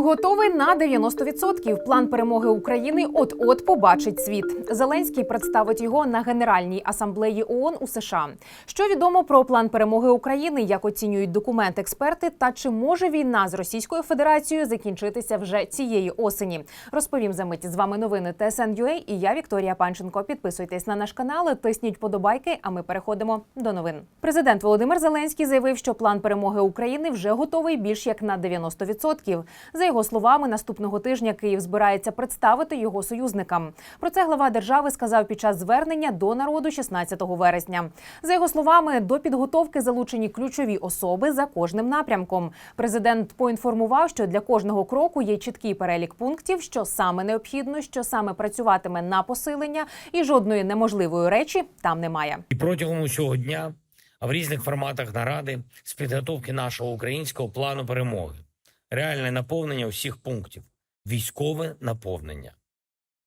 Готовий на 90%. План перемоги України от-от побачить світ. Зеленський представить його на Генеральній асамблеї ООН у США. Що відомо про план перемоги України, як оцінюють документ експерти, та чи може війна з Російською Федерацією закінчитися вже цієї осені? Розповім за мить. З вами новини ТСН.UA і я Вікторія Панченко. Підписуйтесь на наш канал, тисніть подобайки. А ми переходимо до новин. Президент Володимир Зеленський заявив, що план перемоги України вже готовий більш як на 90%. Його словами, наступного тижня Київ збирається представити його союзникам. Про це глава держави сказав під час звернення до народу 16 вересня. За його словами, до підготовки залучені ключові особи за кожним напрямком. Президент поінформував, що для кожного кроку є чіткий перелік пунктів, що саме необхідно, що саме працюватиме на посилення, і жодної неможливої речі там немає. І протягом усього дня в різних форматах наради з підготовки нашого українського плану перемоги, реальне наповнення усіх пунктів, військове наповнення,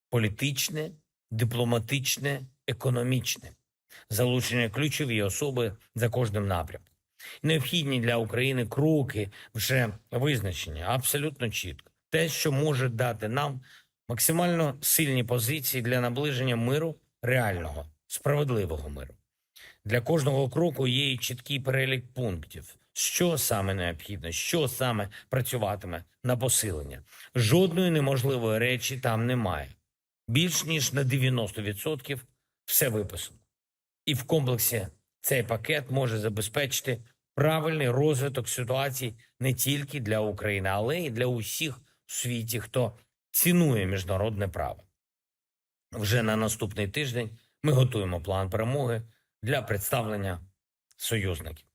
політичне, дипломатичне, економічне, залучення ключові особи за кожним напрямком. Необхідні для України кроки вже визначені абсолютно чітко. Те, що може дати нам максимально сильні позиції для наближення миру, реального, справедливого миру. Для кожного кроку є і чіткий перелік пунктів, що саме необхідно, що саме працюватиме на посилення. Жодної неможливої речі там немає. Більш ніж на 90% все виписано. І в комплексі цей пакет може забезпечити правильний розвиток ситуації не тільки для України, але й для усіх у світі, хто цінує міжнародне право. Вже на наступний тиждень ми готуємо план перемоги для представлення союзників.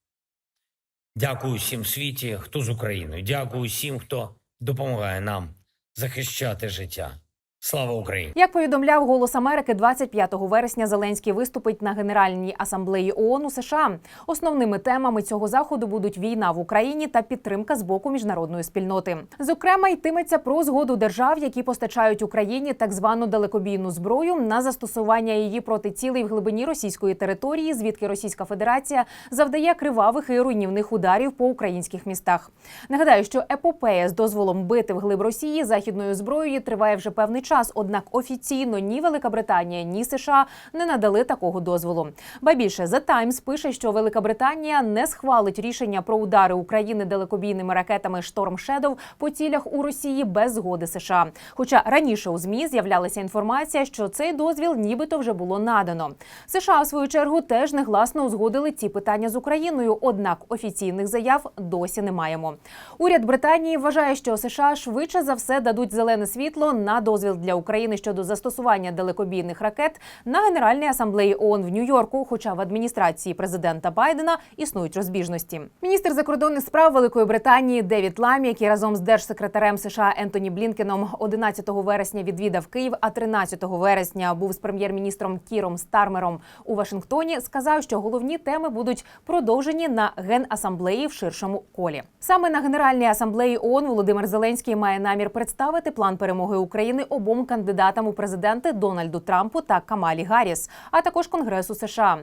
Дякую всім світі, хто з Україною. Дякую всім, хто допомагає нам захищати життя. Слава Україні! Як повідомляв Голос Америки, 25 вересня Зеленський виступить на Генеральній асамблеї ООН у США. Основними темами цього заходу будуть війна в Україні та підтримка з боку міжнародної спільноти. Зокрема, йтиметься про згоду держав, які постачають Україні так звану далекобійну зброю на застосування її проти цілей в глибині російської території, звідки Російська Федерація завдає кривавих і руйнівних ударів по українських містах. Нагадаю, що епопея з дозволом бити в глиб Росії західною зброєю триває вже певний час. Однак офіційно ні Велика Британія, ні США не надали такого дозволу. Ба більше The Times пише, що Велика Британія не схвалить рішення про удари України далекобійними ракетами Storm Shadow по цілях у Росії без згоди США. Хоча раніше у змі з'являлася інформація, що цей дозвіл нібито вже було надано. США в свою чергу теж негласно узгодили ці питання з Україною. Однак офіційних заяв досі не маємо. Уряд Британії вважає, що США швидше за все дадуть зелене світло на дозвіл для України щодо застосування далекобійних ракет на Генеральній асамблеї ООН в Нью-Йорку. Хоча в адміністрації президента Байдена існують розбіжності. Міністр закордонних справ Великої Британії Девід Ламі, який разом з держсекретарем США Ентоні Блінкеном 11 вересня відвідав Київ, а 13 вересня був з прем'єр-міністром Кіром Стармером у Вашингтоні, сказав, що головні теми будуть продовжені на генасамблеї в ширшому колі. Саме на Генеральній асамблеї ООН Володимир Зеленський має намір представити план перемоги України обом кандидатам у президенти Дональду Трампу та Камалі Гарріс, а також Конгресу США.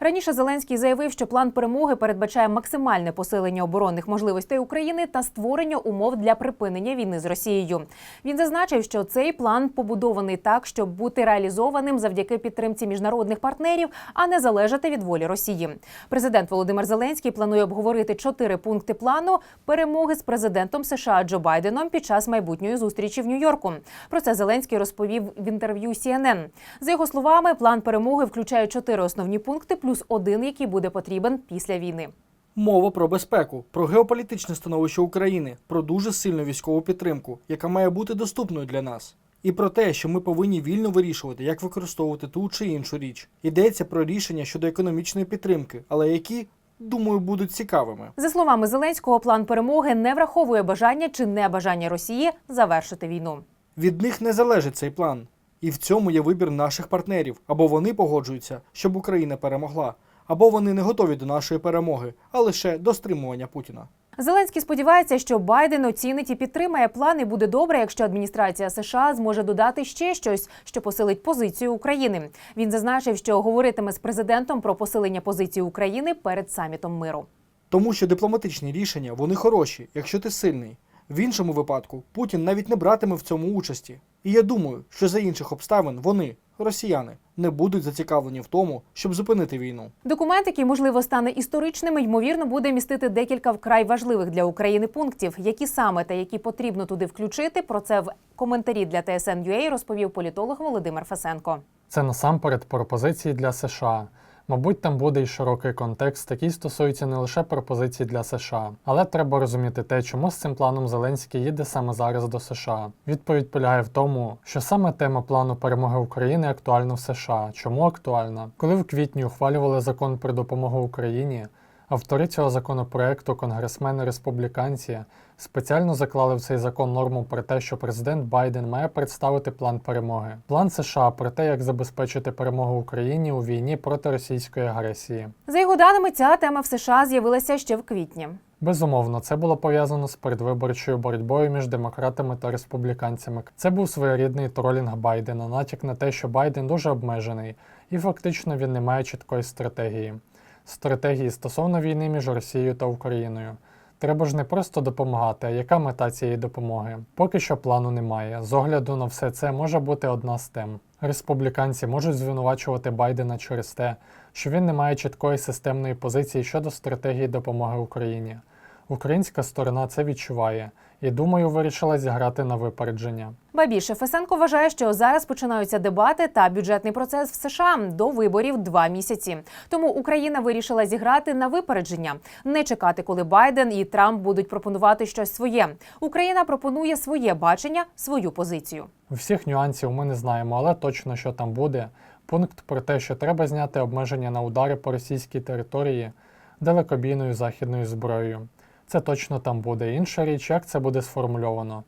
Раніше Зеленський заявив, що план перемоги передбачає максимальне посилення оборонних можливостей України та створення умов для припинення війни з Росією. Він зазначив, що цей план побудований так, щоб бути реалізованим завдяки підтримці міжнародних партнерів, а не залежати від волі Росії. Президент Володимир Зеленський планує обговорити чотири пункти плану перемоги з президентом США Джо Байденом під час майбутньої зустрічі в Нью-Йорку. Про це Зеленський розповів в інтерв'ю CNN. За його словами, план перемоги включає чотири основні пункти, плюс один, який буде потрібен після війни. Мова про безпеку, про геополітичне становище України, про дуже сильну військову підтримку, яка має бути доступною для нас. І про те, що ми повинні вільно вирішувати, як використовувати ту чи іншу річ. Йдеться про рішення щодо економічної підтримки, але які, думаю, будуть цікавими. За словами Зеленського, план перемоги не враховує бажання чи небажання Росії завершити війну. Від них не залежить цей план. І в цьому є вибір наших партнерів. Або вони погоджуються, щоб Україна перемогла, або вони не готові до нашої перемоги, а лише до стримування Путіна. Зеленський сподівається, що Байден оцінить і підтримає план, і буде добре, якщо адміністрація США зможе додати ще щось, що посилить позицію України. Він зазначив, що говоритиме з президентом про посилення позиції України перед самітом миру. Тому що дипломатичні рішення вони хороші, якщо ти сильний. В іншому випадку Путін навіть не братиме в цьому участі. І я думаю, що за інших обставин вони, росіяни, не будуть зацікавлені в тому, щоб зупинити війну. Документ, який можливо стане історичним, ймовірно, буде містити декілька вкрай важливих для України пунктів, які саме та які потрібно туди включити. Про це в коментарі для TSN.ua розповів політолог Володимир Фесенко. Це насамперед пропозиції для США. Мабуть, там буде й широкий контекст, який стосується не лише пропозицій для США, але треба розуміти те, чому з цим планом Зеленський їде саме зараз до США. Відповідь полягає в тому, що саме тема плану перемоги України актуальна в США. Чому актуальна? Коли в квітні ухвалювали закон про допомогу Україні, автори цього законопроекту, конгресмени республіканці, спеціально заклали в цей закон норму про те, що президент Байден має представити план перемоги. План США про те, як забезпечити перемогу Україні у війні проти російської агресії. За його даними, ця тема в США з'явилася ще в квітні. Безумовно, це було пов'язано з передвиборчою боротьбою між демократами та республіканцями. Це був своєрідний тролінг Байдена, натяк на те, що Байден дуже обмежений, і фактично він не має чіткої стратегії. Стратегії стосовно війни між Росією та Україною. Треба ж не просто допомагати, а яка мета цієї допомоги? Поки що плану немає. З огляду на все це може бути одна з тем. Республіканці можуть звинувачувати Байдена через те, що він не має чіткої системної позиції щодо стратегії допомоги Україні. Українська сторона це відчуває і, думаю, вирішила зіграти на випередження. Ба більше Фесенко вважає, що зараз починаються дебати та бюджетний процес в США до виборів два місяці. Тому Україна вирішила зіграти на випередження, не чекати, коли Байден і Трамп будуть пропонувати щось своє. Україна пропонує своє бачення, свою позицію. Всіх нюансів ми не знаємо, але точно що там буде. Пункт про те, що треба зняти обмеження на удари по російській території далекобійною західною зброєю. Це точно там буде. Інша річ, як це буде сформульовано.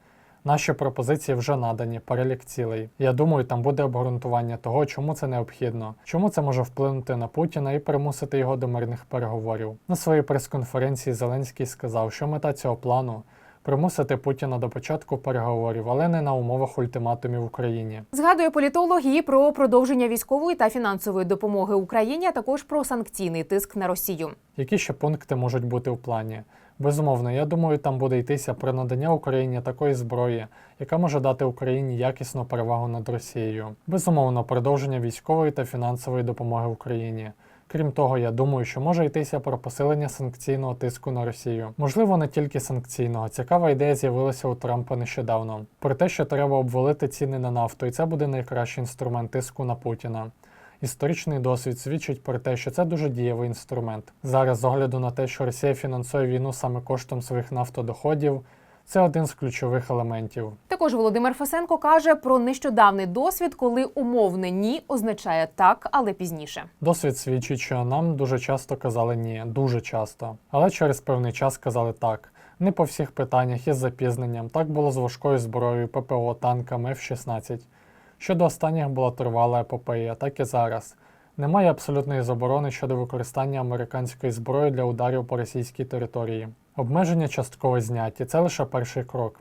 Наші пропозиції вже надані, перелік цілей. Я думаю, там буде обґрунтування того, чому це необхідно, чому це може вплинути на Путіна і примусити його до мирних переговорів. На своїй прес-конференції Зеленський сказав, що мета цього плану примусити Путіна до початку переговорів, але не на умовах ультиматумів Україні. Згадує політолог і про продовження військової та фінансової допомоги Україні, а також про санкційний тиск на Росію. Які ще пункти можуть бути в плані? Безумовно, я думаю, там буде йтися про надання Україні такої зброї, яка може дати Україні якісну перевагу над Росією. Безумовно, продовження військової та фінансової допомоги Україні. Крім того, я думаю, що може йтися про посилення санкційного тиску на Росію. Можливо, не тільки санкційного. Цікава ідея з'явилася у Трампа нещодавно. Про те, що треба обвалити ціни на нафту, і це буде найкращий інструмент тиску на Путіна. Історичний досвід свідчить про те, що це дуже дієвий інструмент. Зараз, з огляду на те, що Росія фінансує війну саме коштом своїх нафтодоходів, це один з ключових елементів. Також Володимир Фесенко каже про нещодавний досвід, коли умовне ні означає так, але пізніше. Досвід свідчить, що нам дуже часто казали ні, дуже часто. Але через певний час казали так. Не по всіх питаннях із запізненням. Так було з важкою зброєю, ППО, танками F-16. Щодо останніх була тривала епопея, так і зараз. Немає абсолютної заборони щодо використання американської зброї для ударів по російській території. Обмеження частково зняті це лише перший крок.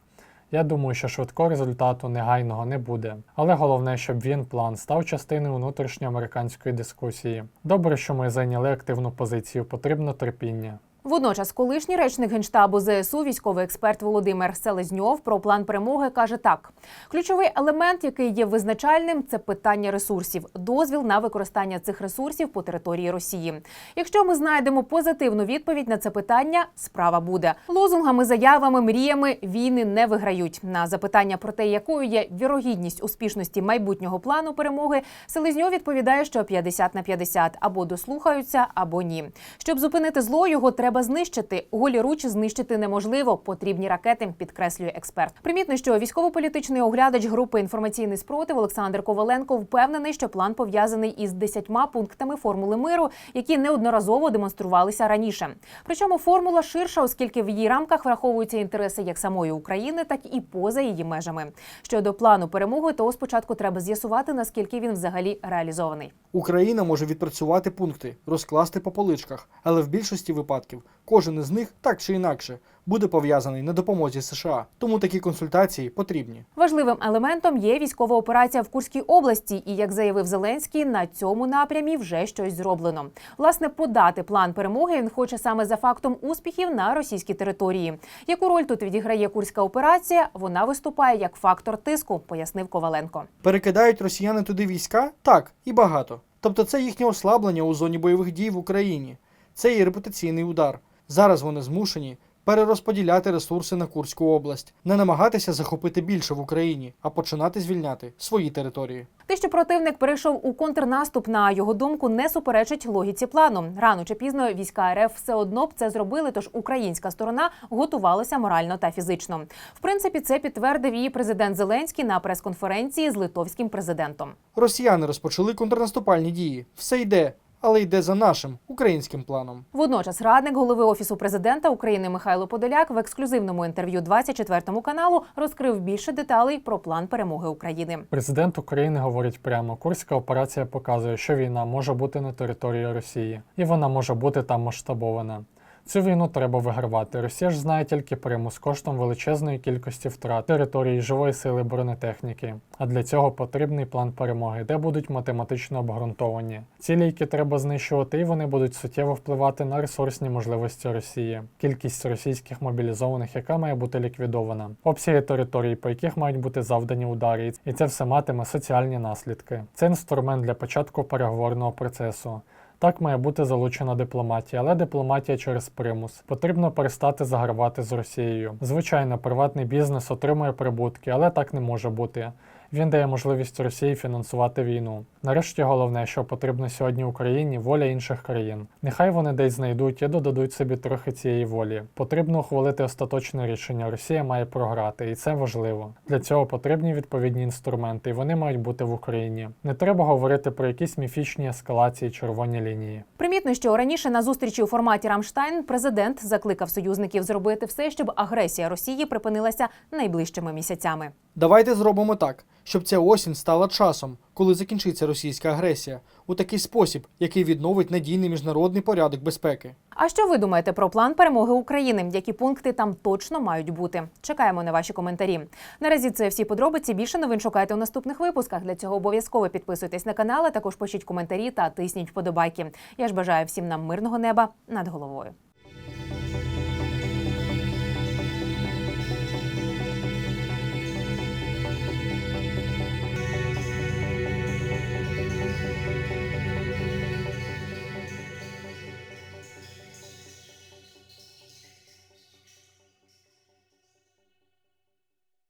Я думаю, що швидкого результату негайного не буде. Але головне, щоб він план став частиною внутрішньоамериканської дискусії. Добре, що ми зайняли активну позицію, потрібно терпіння. Водночас, колишній речник генштабу ЗСУ, військовий експерт Володимир Селезньов про план перемоги каже так: ключовий елемент, який є визначальним, це питання ресурсів, дозвіл на використання цих ресурсів по території Росії. Якщо ми знайдемо позитивну відповідь на це питання, справа буде лозунгами, заявами, мріями війни не виграють. На запитання про те, якою є вірогідність успішності майбутнього плану перемоги, Селезньов відповідає, що 50 на 50 або дослухаються, або ні. Щоб зупинити зло, його треба знищити. Голі ручі знищити неможливо. Потрібні ракети, підкреслює експерт. Примітно, що військово-політичний оглядач групи інформаційний спротив Олександр Коваленко впевнений, що план пов'язаний із десятьма пунктами формули миру, які неодноразово демонструвалися раніше. Причому формула ширша, оскільки в її рамках враховуються інтереси як самої України, так і поза її межами. Щодо плану перемоги, то спочатку треба з'ясувати, наскільки він взагалі реалізований. Україна може відпрацювати пункти, розкласти по поличках, але в більшості випадків Кожен із них так чи інакше буде пов'язаний на допомозі США. Тому такі консультації потрібні. Важливим елементом є військова операція в Курській області, і як заявив Зеленський, на цьому напрямі вже щось зроблено. Власне, подати план перемоги він хоче саме за фактом успіхів на російській території. Яку роль тут відіграє курська операція? Вона виступає як фактор тиску, пояснив Коваленко. Перекидають росіяни туди війська? Так, і багато. Тобто це їхнє ослаблення у зоні бойових дій в Україні. Це є репутаційний удар. Зараз вони змушені перерозподіляти ресурси на Курську область, не намагатися захопити більше в Україні, а починати звільняти свої території. Те, що противник перейшов у контрнаступ, на його думку, не суперечить логіці плану. Рано чи пізно війська РФ все одно б це зробили, тож українська сторона готувалася морально та фізично. В принципі, це підтвердив її президент Зеленський на прес-конференції з литовським президентом. Росіяни розпочали контрнаступальні дії. Все йде, але йде за нашим українським планом. Водночас радник голови офісу президента України Михайло Подоляк в ексклюзивному інтерв'ю 24 каналу розкрив більше деталей про план перемоги України. Президент України говорить прямо: Курська операція показує, що війна може бути на території Росії, і вона може бути там масштабована. Цю війну треба вигравати. Росія ж знає тільки примус коштом величезної кількості втрат території живої сили бронетехніки. А для цього потрібний план перемоги, де будуть математично обґрунтовані. Цілі, які треба знищувати, і вони будуть суттєво впливати на ресурсні можливості Росії, кількість російських мобілізованих, яка має бути ліквідована, обсяги територій, по яких мають бути завдані удари, і це все матиме соціальні наслідки. Це інструмент для початку переговорного процесу. Так має бути залучена дипломатія, але дипломатія через примус. Потрібно перестати загравати з Росією. Звичайно, приватний бізнес отримує прибутки, але так не може бути. Він дає можливість Росії фінансувати війну. Нарешті головне, що потрібно сьогодні Україні воля інших країн. Нехай вони десь знайдуть і додадуть собі трохи цієї волі. Потрібно ухвалити остаточне рішення. Росія має програти, і це важливо. Для цього потрібні відповідні інструменти, і вони мають бути в Україні. Не треба говорити про якісь міфічні ескалації червоні лінії. Примітно, що раніше на зустрічі у форматі Рамштайн президент закликав союзників зробити все, щоб агресія Росії припинилася найближчими місяцями. Давайте зробимо так, щоб ця осінь стала часом, коли закінчиться російська агресія, у такий спосіб, який відновить надійний міжнародний порядок безпеки. А що ви думаєте про план перемоги України? Які пункти там точно мають бути? Чекаємо на ваші коментарі. Наразі це всі подробиці. Більше новин шукайте у наступних випусках. Для цього обов'язково підписуйтесь на канал, а також пишіть коментарі та тисніть вподобайки. Я ж бажаю всім нам мирного неба над головою.